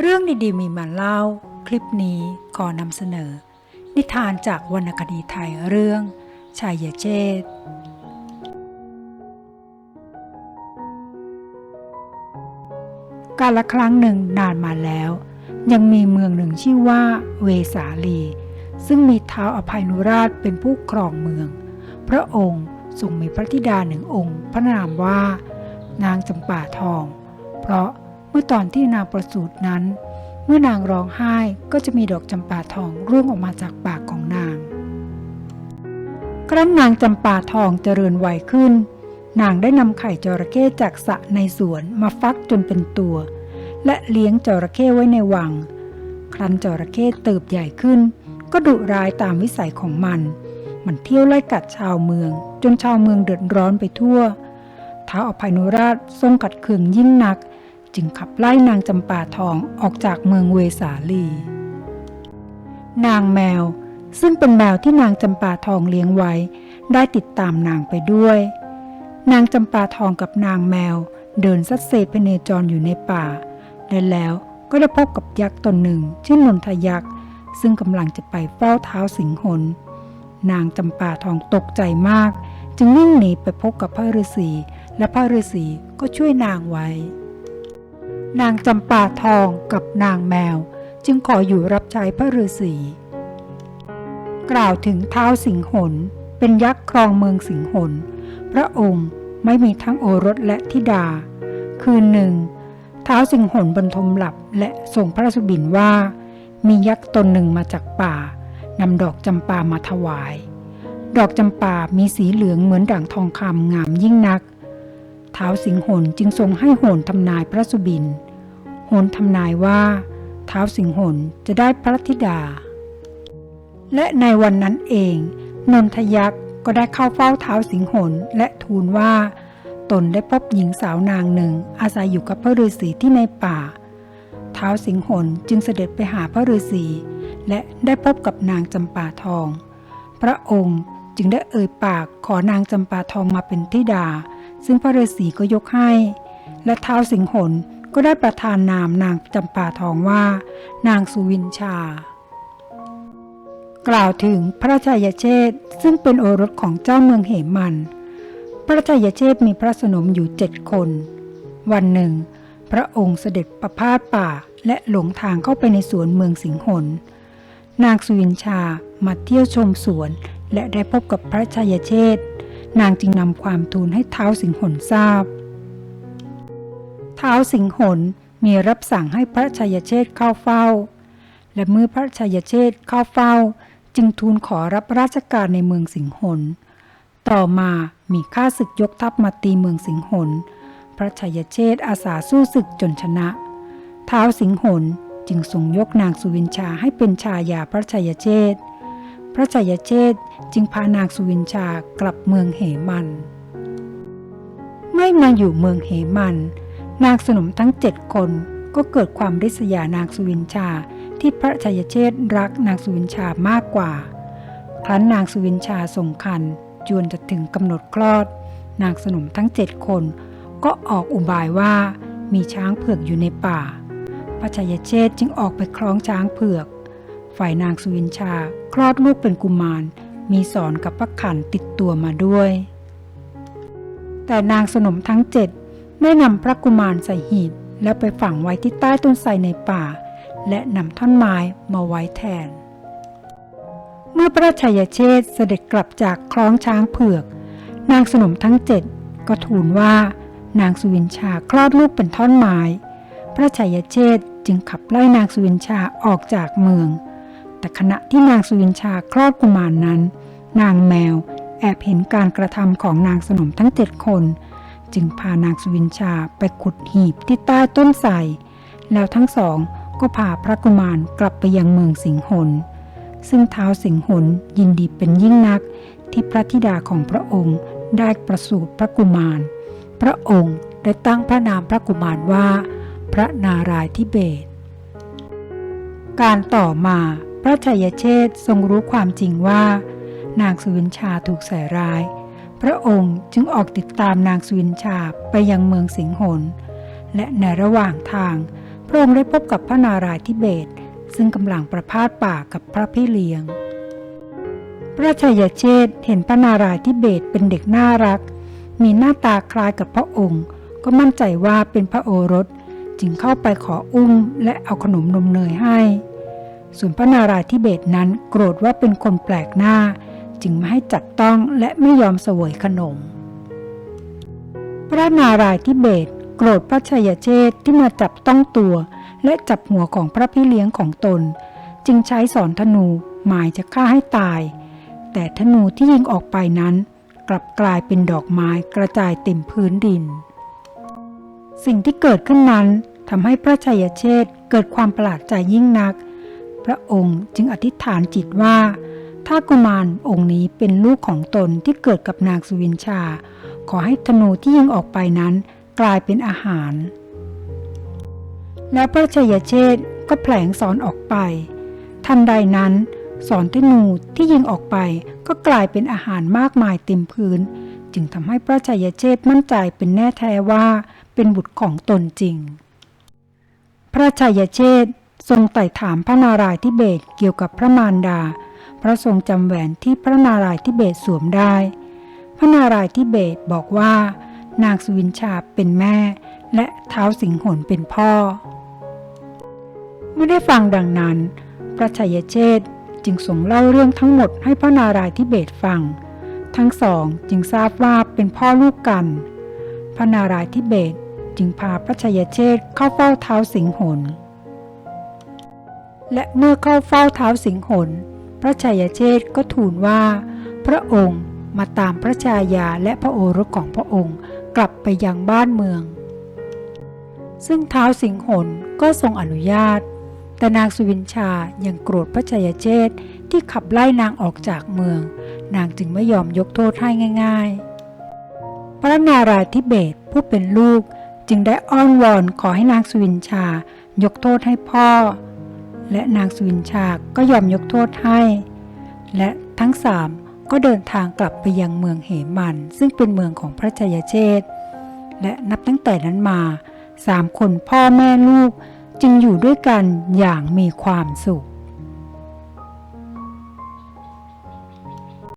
เรื่องดีๆมีมาเล่า คลิปนี้ขอนำเสนอ นิทานจากวรรณคดีไทยเรื่อง ชายเชษการละครั้งหนึ่งนานมาแล้ว ยังมีเมืองหนึ่งชื่อว่าเวสาลี ซึ่งมีเท้าวอภัยนุราชเป็นผู้ครองเมือง พระองค์ทรงมีพระธิดาหนึ่งองค์ พระนามว่า นางจำปาทอง เพราะ เมื่อตอนที่นางประสูตินั้น เมื่อนางร้องไห้ก็จะมีดอกจำปาทองร่วงออกมาจากปากของนาง ครั้นนางจำปาทองเจริญวัยขึ้น นางได้นำไข่จระเข้จากสระในสวนมาฟักจนเป็นตัว และเลี้ยงจระเข้ไว้ในวัง ครั้นจระเข้เติบใหญ่ขึ้น ก็ดุร้ายตามวิสัยของมัน มันเที่ยวไล่กัดชาวเมือง จนชาวเมืองเดือดร้อนไปทั่วท้าวอภัยนุราชทรงกัดเคืองยิ่งนัก จึงขับไล่นางจำปาทองออกจากเมืองเวสาลี นางแมวซึ่งเป็นแมวที่นางจำปาทองเลี้ยงไว้ ได้ติดตามนางไปด้วย นางจำปาทองกับนางแมว เดินซัดเซพเนจรอยู่ในป่า และแล้วก็ได้พบกับยักษ์ตนหนึ่งชื่อนนทยักษ์ซึ่งกำลังจะไปเฝ้าเท้าสิงหนนางจำปาทองตกใจมาก จึงวิ่งหนีไปพบกับพระฤาษีและพระฤาษีก็ช่วยนางไว้ นางจำปาทองกับนางแมว จึงขออยู่รับใช้พระฤาษีกล่าวถึงเท้าสิงหนเป็นยักษ์ครองเมืองสิงหนพระองค์ไม่มีทั้งโอรสและธิดา คืนหนึ่ง เท้าสิงหนบรรทมหลับและส่งพระราชบิณว่า มียักษ์ตนหนึ่งมาจากป่านำดอกจำปามาถวาย ดอกจำปามีสีเหลืองเหมือนด่างทองคำงามยิ่งนัก ท้าวสิงหนจึงทรงให้โหนทำนายพระสุบิน โหนทำนายว่าเท้าวสิงหนจะได้พระธิดา และในวันนั้นเอง นนทยักษ์ก็ได้เข้าเฝ้าเท้าวสิงหนและทูลว่า ตนได้พบหญิงสาวนางหนึ่ง อาศัยอยู่กับพระฤาษีที่ในป่าเท้าวสิงหนจึงเสด็จไปหาพระฤาษีและได้พบกับนางจำปาทอง พระองค์จึงได้เอ่ยปากขอนางจำปาทองมาเป็นธิดา ซึ่งพระฤาษีก็ยกให้ และเท้าวสิงหนก็ได้ประทานนามนางจำปาทองว่า นางสุวินชา กล่าวถึงพระชายเชษซึ่งเป็นโอรสของเจ้าเมืองเหมัน พระชายเชษมีพระสนมอยู่เจ็ดคน วันหนึ่ง พระองค์เสด็จประพาสป่าและหลงทางเข้าไปในสวนเมืองสิงหนนางสุวินชามาเที่ยวชมสวนและได้พบกับพระชายเชษ นางจึงนำความทูลให้เท้าสิงหนทราบ เท้าสิงหนมีรับสั่งให้พระชายเชษเข้าเฝ้า และเมื่อพระชายเชษเข้าเฝ้า จึงทูลขอรับราชการในเมืองสิงหนต่อมามีข้าศึกยกทัพมาตีเมืองสิงหนพระชายเชษอาสาสู้ศึกจนชนะ เท้าสิงหนจึงทรงยกนางสุวินชาให้เป็นชายาพระชายเชษฐ์ พระชายเชษจึงพานางสุวินชากลับเมืองเหมันเมื่อมาอยู่เมืองเหมัน นางสนมทั้งเจ็ดคนก็เกิดความริษยานางสุวินชาที่พระชายเชษรักนางสุวินชามากกว่า ครั้นนางสุวินชาส่งคันจวนจะถึงกำหนดคลอด นางสนมทั้งเจ็ดคน ก็ออกอุบายว่ามีช้างเผือกอยู่ในป่า พระชายเชษจึงออกไปคล้องช้างเผือก ฝ่ายนางสุวินชา คลอดลูกเป็นกุมาร มีสอนกับพระขันติดตัวมาด้วย แต่นางสนมทั้งเจ็ดได้นำพระกุมารใส่หีบ แล้วไปฝังไว้ที่ใต้ต้นไทรในป่า และนำท่อนไม้มาไว้แทน เมื่อพระชายเชษเสด็จกลับจากคล้องช้างเผือก นางสนมทั้งเจ็ดก็ทูลว่านางสุวินชาคลอดลูกเป็นท่อนไม้ พระชายเชษจึงขับไล่นางสุวินชาออกจากเมือง แต่ขณะที่นางสุวินชาคลอดกุมารนนั้น นางแมวแอบเห็นการกระทำของนางสนมทั้งเจ็ดคน จึงพานางสุวินชาไปขุดหีบที่ใต้ต้นไทรแล้วทั้งสองก็พาพระกุมารกลับไปยังเมืองสิงหน ซึ่งเท้าวสิงหนยินดีเป็นยิ่งนักที่พระธิดาของพระองค์ได้ประสูติพระกุมาร พระองค์ได้ตั้งพระนามพระกุมารว่า พระนารายทิเบศการต่อมา พระชัยเชษทรงรู้ความจริงว่า นางสุวินชาถูกใส่ร้าย พระองค์จึงออกติดตามนางสุวินชาไปยังเมืองสิงหนและในระหว่างทาง พระองค์ได้พบกับพระนารายณ์ทิเบตซึ่งกำลังประพาสป่ากับพระพี่เลี้ยง พระชายาเชษเห็นพระนารายณ์ทิเบตเป็นเด็กน่ารัก มีหน้าตาคล้ายกับพระองค์ ก็มั่นใจว่าเป็นพระโอรส จึงเข้าไปขออุ้มและเอาขนมนมเนยให้ ส่วนพระนารายทิเบตนั้นโกรธว่าเป็นคนแปลกหน้า จึงไม่ให้จับต้องและไม่ยอมเสวยขนม พระนารายทิเบตโกรธพระชายาเชษที่มาจับต้องตัว และจับหัวของพระพี่เลี้ยงของตน จึงใช้สอนธนูหมายจะฆ่าให้ตาย แต่ธนูที่ยิงออกไปนั้น กลับกลายเป็นดอกไม้กระจายเต็มพื้นดิน สิ่งที่เกิดขึ้นนั้นทำให้พระชยเชษเกิดความประหลาดใจยิ่งนัก พระองค์จึงอธิษฐานจิตว่า ถ้ากุมารองค์นี้เป็นลูกของตนที่เกิดกับนางสุวินชา ขอให้ธนูที่ยิงออกไปนั้นกลายเป็นอาหาร แล้วพระชยเชษก็แผลงสอนออกไป ทันใดนั้นสอนธนูที่ยิงออกไปก็กลายเป็นอาหารมากมายเต็มพื้น จึงทำให้พระชยเชษมั่นใจเป็นแน่แท้ว่าเป็นบุตรของตนจริง พระชยเชษ ทรงไต่ถามพระนารายณ์ทิเบตเกี่ยวกับพระมารดา พระทรงจำแหวนที่พระนารายณ์ทิเบตสวมได้ พระนารายณ์ทิเบตบอกว่า นางสุวินชาเป็นแม่ และเท้าสิงหนเป็นพ่อ เมื่อได้ฟังดังนั้น พระชัยเชษจึงส่งเล่าเรื่องทั้งหมดให้พระนารายณ์ทิเบตฟัง ทั้งสองจึงทราบว่าเป็นพ่อลูกกัน พระนารายณ์ทิเบตจึงพาพระชัยเชษเข้าเฝ้าเท้าสิงหน และเมื่อเข้าเฝ้าเท้าสิงหน พระชัยเชษก็ทูลว่า พระองค์มาตามพระชายาและพระโอรสของพระองค์กลับไปยังบ้านเมือง ซึ่งเท้าสิงหนก็ทรงอนุญาต แต่นางสุวินชายังโกรธพระชัยเชษที่ขับไล่นางออกจากเมือง นางจึงไม่ยอมยกโทษให้ง่าย ๆ พระนารายณ์ทิเบตผู้เป็นลูกจึงได้อ้อนวอนขอให้นางสุวินชายกโทษให้พ่อ และนางสุวินชาก็ยอมยกโทษให้ และทั้งสามก็เดินทางกลับไปยังเมืองเหมัน ซึ่งเป็นเมืองของพระชัยเชษและนับตั้งแต่นั้นมาสามคนพ่อแม่ลูกจึงอยู่ด้วยกันอย่างมีความสุข